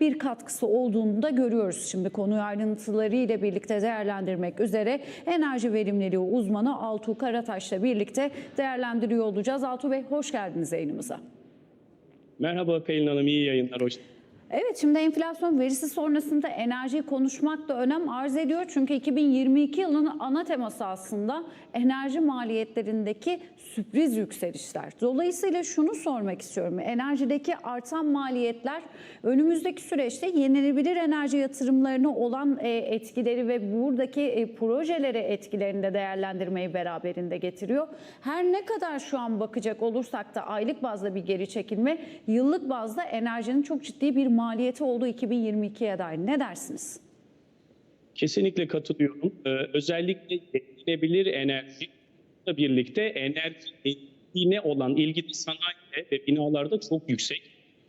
bir katkısı olduğunu da görüyoruz. Şimdi konuyu ayrıntılarıyla birlikte değerlendirmek üzere enerji verimliliği uzmanı Altuğ Karataş'la birlikte değerlendiriyor olacağız. Altuğ Bey hoş geldiniz yayınımıza. Merhaba Pelin Hanım, iyi yayınlar. Hoş Evet şimdi enflasyon verisi sonrasında enerjiyi konuşmak da önem arz ediyor. Çünkü 2022 yılının ana teması aslında enerji maliyetlerindeki sürpriz yükselişler. Dolayısıyla şunu sormak istiyorum. Enerjideki artan maliyetler önümüzdeki süreçte yenilenebilir enerji yatırımlarına olan e, etkileri ve buradaki e, projelere etkilerini de değerlendirmeyi beraberinde getiriyor. Her ne kadar şu an bakacak olursak da aylık bazda bir geri çekilme, yıllık bazda enerjinin çok ciddi bir maliyeti olduğu 2022'ye dair ne dersiniz? Kesinlikle katılıyorum. Ee, özellikle yenilenebilir enerji birlikte enerjiye olan ilgi sanayide ve binalarda çok yüksek.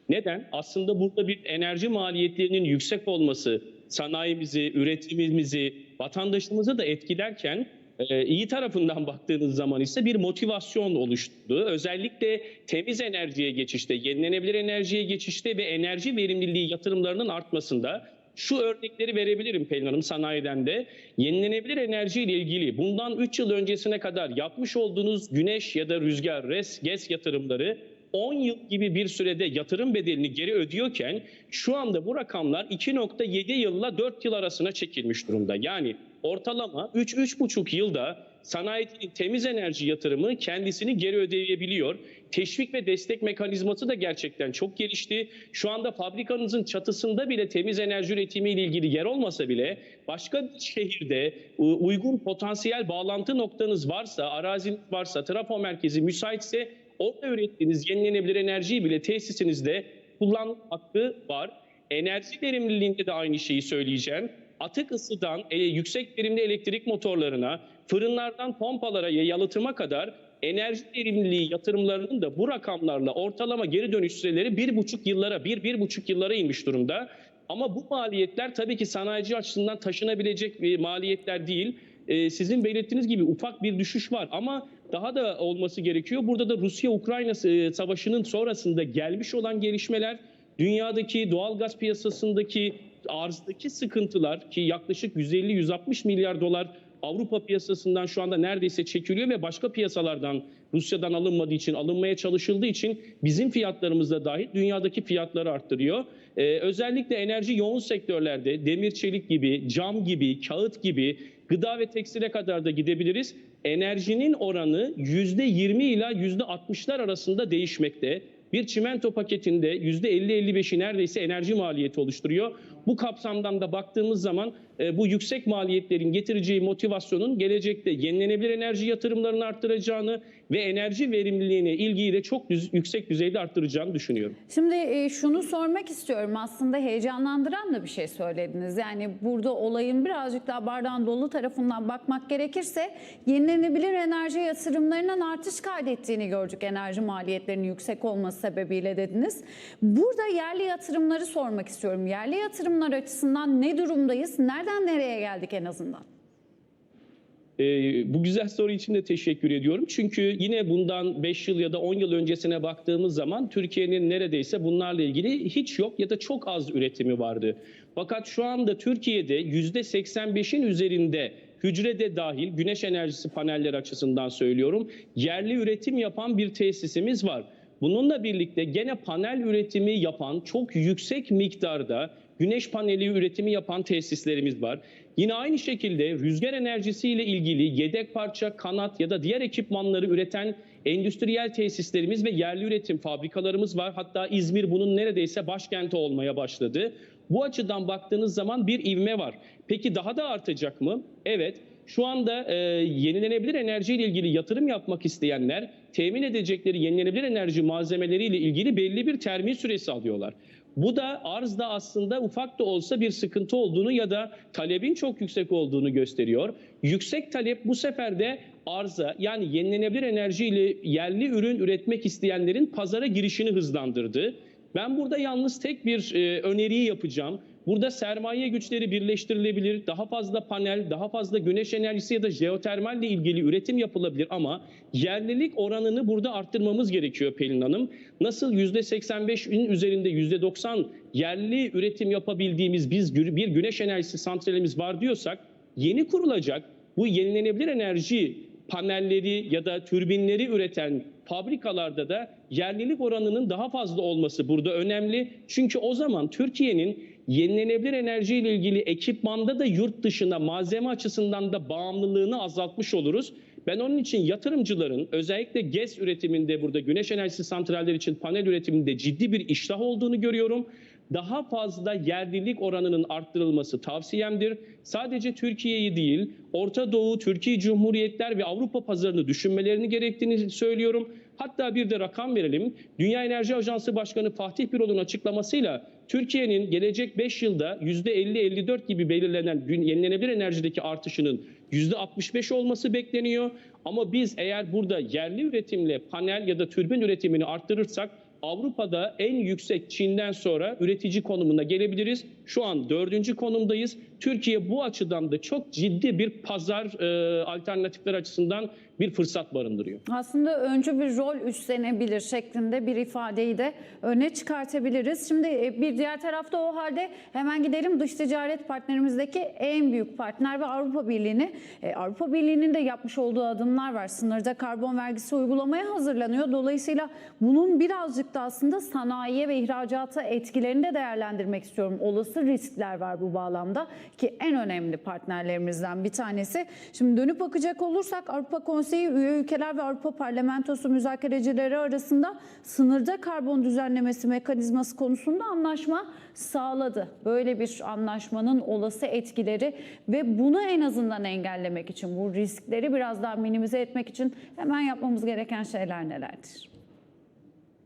Neden? Aslında burada bir enerji maliyetlerinin yüksek olması sanayimizi, üretimimizi, vatandaşımızı da etkilerken e, iyi tarafından baktığınız zaman ise bir motivasyon oluşturdu. Özellikle temiz enerjiye geçişte, yenilenebilir enerjiye geçişte ve enerji verimliliği yatırımlarının artmasında şu örnekleri verebilirim Pelin Hanım sanayiden de. Yenilenebilir enerji ile ilgili bundan 3 yıl öncesine kadar yapmış olduğunuz güneş ya da rüzgar, res, GES yatırımları 10 yıl gibi bir sürede yatırım bedelini geri ödüyorken şu anda bu rakamlar 2.7 yılla 4 yıl arasına çekilmiş durumda. Yani ortalama 3-3,5 yılda sanayinin temiz enerji yatırımı kendisini geri ödeyebiliyor. Teşvik ve destek mekanizması da gerçekten çok gelişti. Şu anda fabrikanızın çatısında bile temiz enerji üretimi ile ilgili yer olmasa bile başka bir şehirde uygun potansiyel bağlantı noktanız varsa, araziniz varsa, trafo merkezi müsaitse orada ürettiğiniz yenilenebilir enerjiyi bile tesisinizde kullanma hakkı var. Enerji verimliliğinde de aynı şeyi söyleyeceğim. Atık ısıdan e, yüksek verimli elektrik motorlarına, fırınlardan pompalara, yalıtıma kadar enerji verimliliği yatırımlarının da bu rakamlarla ortalama geri dönüş süreleri bir buçuk yıllara, bir, bir buçuk yıllara inmiş durumda. Ama bu maliyetler tabii ki sanayici açısından taşınabilecek e, maliyetler değil. E, sizin belirttiğiniz gibi ufak bir düşüş var ama daha da olması gerekiyor. Burada da Rusya-Ukrayna e, savaşının sonrasında gelmiş olan gelişmeler, dünyadaki doğalgaz piyasasındaki arzdaki sıkıntılar ki yaklaşık 150-160 milyar dolar Avrupa piyasasından şu anda neredeyse çekiliyor ve başka piyasalardan Rusya'dan alınmadığı için alınmaya çalışıldığı için bizim fiyatlarımızda dahil dünyadaki fiyatları arttırıyor. Ee, özellikle enerji yoğun sektörlerde demir çelik gibi, cam gibi, kağıt gibi gıda ve tekstile kadar da gidebiliriz. Enerjinin oranı %20 ila %60'lar arasında değişmekte. Bir çimento paketinde %50-55'i neredeyse enerji maliyeti oluşturuyor. Bu kapsamdan da baktığımız zaman e, bu yüksek maliyetlerin getireceği motivasyonun gelecekte yenilenebilir enerji yatırımlarını arttıracağını ve enerji verimliliğine ilgiyi de çok düz- yüksek düzeyde arttıracağını düşünüyorum. Şimdi e, şunu sormak istiyorum. Aslında heyecanlandıran da bir şey söylediniz. Yani burada olayın birazcık daha bardağın dolu tarafından bakmak gerekirse yenilenebilir enerji yatırımlarının artış kaydettiğini gördük enerji maliyetlerinin yüksek olması sebebiyle dediniz. Burada yerli yatırımları sormak istiyorum. Yerli yatırımlar açısından ne durumdayız? Nereden nereye geldik en azından? Ee, bu güzel soru için de teşekkür ediyorum. Çünkü yine bundan 5 yıl ya da 10 yıl öncesine baktığımız zaman Türkiye'nin neredeyse bunlarla ilgili hiç yok ya da çok az üretimi vardı. Fakat şu anda Türkiye'de %85'in üzerinde hücrede dahil güneş enerjisi panelleri açısından söylüyorum yerli üretim yapan bir tesisimiz var. Bununla birlikte gene panel üretimi yapan çok yüksek miktarda güneş paneli üretimi yapan tesislerimiz var. Yine aynı şekilde rüzgar enerjisiyle ilgili yedek parça, kanat ya da diğer ekipmanları üreten endüstriyel tesislerimiz ve yerli üretim fabrikalarımız var. Hatta İzmir bunun neredeyse başkenti olmaya başladı. Bu açıdan baktığınız zaman bir ivme var. Peki daha da artacak mı? Evet. Şu anda e, yenilenebilir enerji ile ilgili yatırım yapmak isteyenler temin edecekleri yenilenebilir enerji malzemeleriyle ilgili belli bir termin süresi alıyorlar. Bu da arzda aslında ufak da olsa bir sıkıntı olduğunu ya da talebin çok yüksek olduğunu gösteriyor. Yüksek talep bu sefer de arza yani yenilenebilir enerji ile yerli ürün üretmek isteyenlerin pazara girişini hızlandırdı. Ben burada yalnız tek bir e, öneriyi yapacağım. Burada sermaye güçleri birleştirilebilir. Daha fazla panel, daha fazla güneş enerjisi ya da jeotermalle ilgili üretim yapılabilir ama yerlilik oranını burada arttırmamız gerekiyor Pelin Hanım. Nasıl %85'in üzerinde %90 yerli üretim yapabildiğimiz biz bir güneş enerjisi santralimiz var diyorsak yeni kurulacak bu yenilenebilir enerji panelleri ya da türbinleri üreten fabrikalarda da yerlilik oranının daha fazla olması burada önemli. Çünkü o zaman Türkiye'nin yenilenebilir enerji ile ilgili ekipmanda da yurt dışına malzeme açısından da bağımlılığını azaltmış oluruz. Ben onun için yatırımcıların özellikle GES üretiminde burada güneş enerjisi santralleri için panel üretiminde ciddi bir iştah olduğunu görüyorum. Daha fazla yerlilik oranının arttırılması tavsiyemdir. Sadece Türkiye'yi değil, Orta Doğu, Türkiye Cumhuriyetler ve Avrupa pazarını düşünmelerini gerektiğini söylüyorum. Hatta bir de rakam verelim. Dünya Enerji Ajansı Başkanı Fatih Birol'un açıklamasıyla Türkiye'nin gelecek 5 yılda %50-54 gibi belirlenen yenilenebilir enerjideki artışının %65 olması bekleniyor. Ama biz eğer burada yerli üretimle panel ya da türbin üretimini arttırırsak Avrupa'da en yüksek Çin'den sonra üretici konumuna gelebiliriz. Şu an dördüncü konumdayız. Türkiye bu açıdan da çok ciddi bir pazar e, alternatifler açısından bir fırsat barındırıyor. Aslında öncü bir rol üstlenebilir şeklinde bir ifadeyi de öne çıkartabiliriz. Şimdi e, bir diğer tarafta o halde hemen gidelim dış ticaret partnerimizdeki en büyük partner ve Avrupa Birliği'ni. E, Avrupa Birliği'nin de yapmış olduğu adımlar var. Sınırda karbon vergisi uygulamaya hazırlanıyor. Dolayısıyla bunun birazcık da aslında sanayiye ve ihracata etkilerini de değerlendirmek istiyorum. Olası riskler var bu bağlamda ki en önemli partnerlerimizden bir tanesi. Şimdi dönüp bakacak olursak Avrupa Konseyi üye ülkeler ve Avrupa Parlamentosu müzakerecileri arasında sınırda karbon düzenlemesi mekanizması konusunda anlaşma sağladı. Böyle bir anlaşmanın olası etkileri ve bunu en azından engellemek için bu riskleri biraz daha minimize etmek için hemen yapmamız gereken şeyler nelerdir?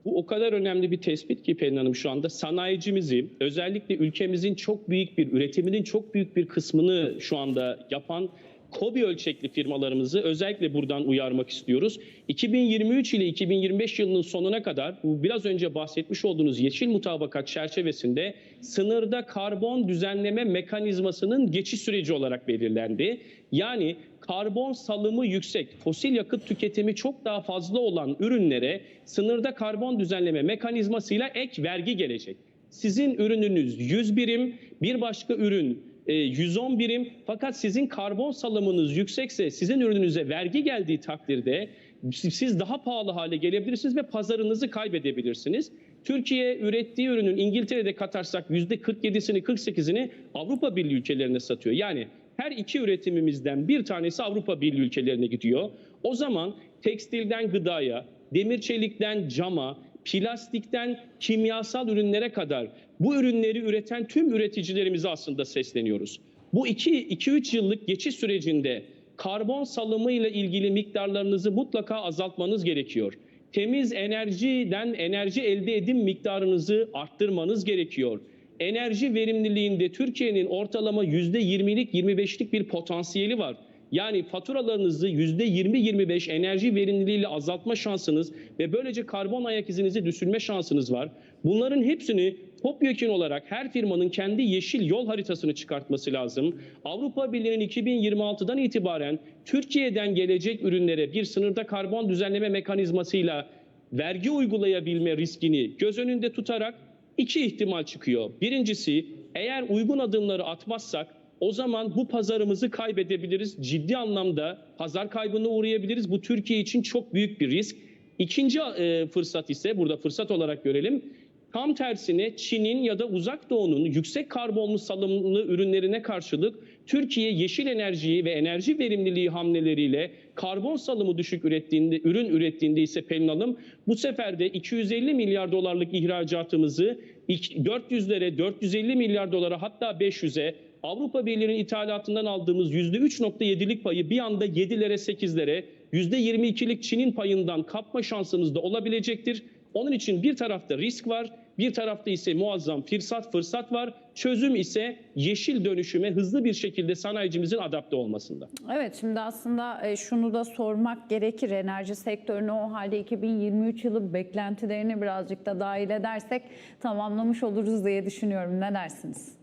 Bu o kadar önemli bir tespit ki Pelin Hanım şu anda sanayicimizi özellikle ülkemizin çok büyük bir üretiminin çok büyük bir kısmını şu anda yapan KOBİ ölçekli firmalarımızı özellikle buradan uyarmak istiyoruz. 2023 ile 2025 yılının sonuna kadar bu biraz önce bahsetmiş olduğunuz yeşil mutabakat çerçevesinde sınırda karbon düzenleme mekanizmasının geçiş süreci olarak belirlendi. Yani karbon salımı yüksek, fosil yakıt tüketimi çok daha fazla olan ürünlere sınırda karbon düzenleme mekanizmasıyla ek vergi gelecek. Sizin ürününüz 100 birim, bir başka ürün e, 110 birim fakat sizin karbon salımınız yüksekse sizin ürününüze vergi geldiği takdirde siz daha pahalı hale gelebilirsiniz ve pazarınızı kaybedebilirsiniz. Türkiye ürettiği ürünün İngiltere'de katarsak %47'sini 48'ini Avrupa Birliği ülkelerine satıyor. Yani her iki üretimimizden bir tanesi Avrupa Birliği ülkelerine gidiyor. O zaman tekstilden gıdaya, demir çelikten cama, plastikten kimyasal ürünlere kadar bu ürünleri üreten tüm üreticilerimize aslında sesleniyoruz. Bu 2-3 yıllık geçiş sürecinde karbon salımı ile ilgili miktarlarınızı mutlaka azaltmanız gerekiyor. Temiz enerjiden enerji elde edim miktarınızı arttırmanız gerekiyor. Enerji verimliliğinde Türkiye'nin ortalama %20'lik 25'lik bir potansiyeli var. Yani faturalarınızı %20-25 enerji verimliliğiyle azaltma şansınız ve böylece karbon ayak izinizi düşürme şansınız var. Bunların hepsini topyekun olarak her firmanın kendi yeşil yol haritasını çıkartması lazım. Avrupa Birliği'nin 2026'dan itibaren Türkiye'den gelecek ürünlere bir sınırda karbon düzenleme mekanizmasıyla vergi uygulayabilme riskini göz önünde tutarak iki ihtimal çıkıyor. Birincisi eğer uygun adımları atmazsak o zaman bu pazarımızı kaybedebiliriz. Ciddi anlamda pazar kaybına uğrayabiliriz. Bu Türkiye için çok büyük bir risk. İkinci e, fırsat ise burada fırsat olarak görelim. Tam tersine Çin'in ya da Uzak Doğu'nun yüksek karbonlu salımlı ürünlerine karşılık Türkiye yeşil enerjiyi ve enerji verimliliği hamleleriyle karbon salımı düşük ürettiğinde, ürün ürettiğinde ise Pelin Hanım bu sefer de 250 milyar dolarlık ihracatımızı 400'lere, 450 milyar dolara hatta 500'e Avrupa Birliği'nin ithalatından aldığımız %3.7'lik payı bir anda 7'lere 8'lere %22'lik Çin'in payından kapma şansımız da olabilecektir. Onun için bir tarafta risk var, bir tarafta ise muazzam fırsat fırsat var. Çözüm ise yeşil dönüşüme hızlı bir şekilde sanayicimizin adapte olmasında. Evet şimdi aslında e, şunu da sormak gerekir. Enerji sektörüne o halde 2023 yılı beklentilerini birazcık da dahil edersek tamamlamış oluruz diye düşünüyorum. Ne dersiniz?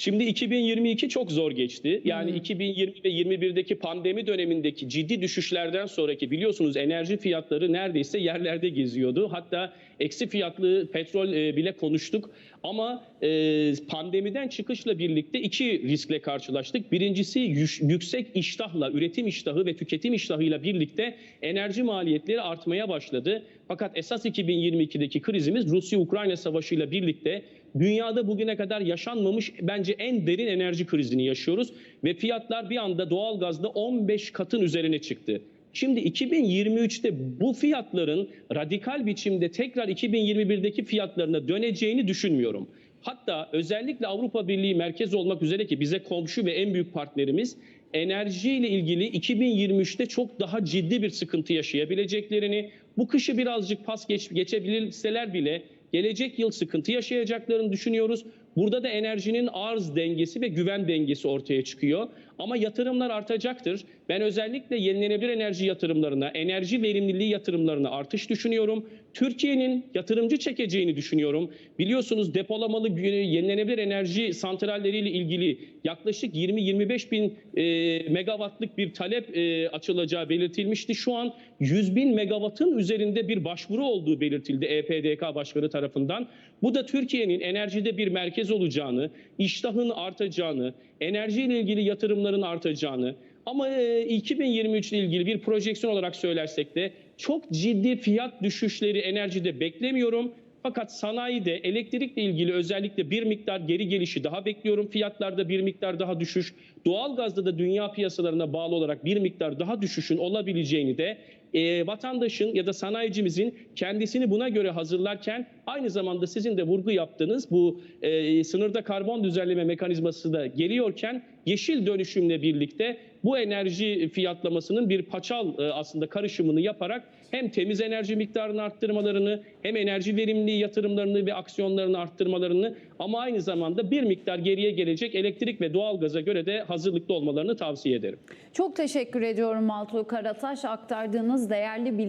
Şimdi 2022 çok zor geçti. Yani 2020 ve 21'deki pandemi dönemindeki ciddi düşüşlerden sonraki biliyorsunuz enerji fiyatları neredeyse yerlerde geziyordu. Hatta eksi fiyatlı petrol e, bile konuştuk. Ama e, pandemiden çıkışla birlikte iki riskle karşılaştık. Birincisi yüksek iştahla, üretim iştahı ve tüketim iştahıyla birlikte enerji maliyetleri artmaya başladı. Fakat esas 2022'deki krizimiz Rusya-Ukrayna savaşıyla birlikte dünyada bugüne kadar yaşanmamış bence en derin enerji krizini yaşıyoruz ve fiyatlar bir anda doğalgazda 15 katın üzerine çıktı. Şimdi 2023'te bu fiyatların radikal biçimde tekrar 2021'deki fiyatlarına döneceğini düşünmüyorum. Hatta özellikle Avrupa Birliği merkez olmak üzere ki bize komşu ve en büyük partnerimiz enerjiyle ilgili 2023'te çok daha ciddi bir sıkıntı yaşayabileceklerini, bu kışı birazcık pas geç, geçebilirseler bile gelecek yıl sıkıntı yaşayacaklarını düşünüyoruz. Burada da enerjinin arz dengesi ve güven dengesi ortaya çıkıyor. Ama yatırımlar artacaktır. Ben özellikle yenilenebilir enerji yatırımlarına, enerji verimliliği yatırımlarına artış düşünüyorum. Türkiye'nin yatırımcı çekeceğini düşünüyorum. Biliyorsunuz depolamalı yenilenebilir enerji santralleriyle ilgili yaklaşık 20-25 bin e, megawattlık bir talep e, açılacağı belirtilmişti. Şu an 100 bin megawattın üzerinde bir başvuru olduğu belirtildi EPDK Başkanı tarafından. Bu da Türkiye'nin enerjide bir merkez olacağını, iştahın artacağını, enerjiyle ilgili yatırımların artacağını ama e, 2023 ile ilgili bir projeksiyon olarak söylersek de çok ciddi fiyat düşüşleri enerjide beklemiyorum. Fakat sanayide elektrikle ilgili özellikle bir miktar geri gelişi daha bekliyorum. Fiyatlarda bir miktar daha düşüş. Doğalgazda da dünya piyasalarına bağlı olarak bir miktar daha düşüşün olabileceğini de e, vatandaşın ya da sanayicimizin kendisini buna göre hazırlarken aynı zamanda sizin de vurgu yaptığınız bu e, sınırda karbon düzenleme mekanizması da geliyorken yeşil dönüşümle birlikte bu enerji fiyatlamasının bir paçal e, aslında karışımını yaparak hem temiz enerji miktarını arttırmalarını hem enerji verimliliği yatırımlarını ve aksiyonlarını arttırmalarını ama aynı zamanda bir miktar geriye gelecek elektrik ve doğalgaza göre de hazırlıklı olmalarını tavsiye ederim. Çok teşekkür ediyorum Altuğ Karataş aktardığınız değerli bilgi